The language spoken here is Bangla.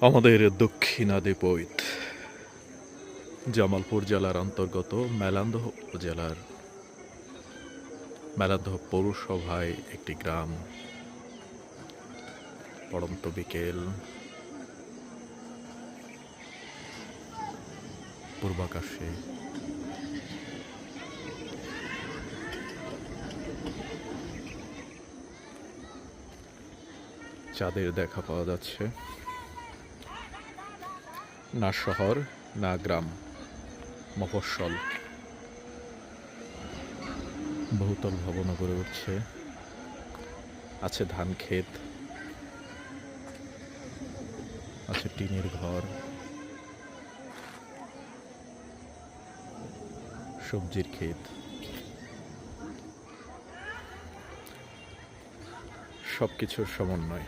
আমাদের দক্ষিণাদিপৈত জামালপুর জেলার অন্তর্গত মেলান্দহ উপজেলার মেলান্দহ পৌরসভায় একটি গ্রাম। পড়ন্ত বিকেল পূর্বাকাশে। চাঁদের দেখা পাওয়া যাচ্ছে। না শহর, না গ্রাম, মফস্বল। বহুতল ভবন গড়ে উঠছে। আছে ধান ক্ষেত, আছে টিনের ঘর, সবজির ক্ষেত। সবকিছুর সমন্বয়।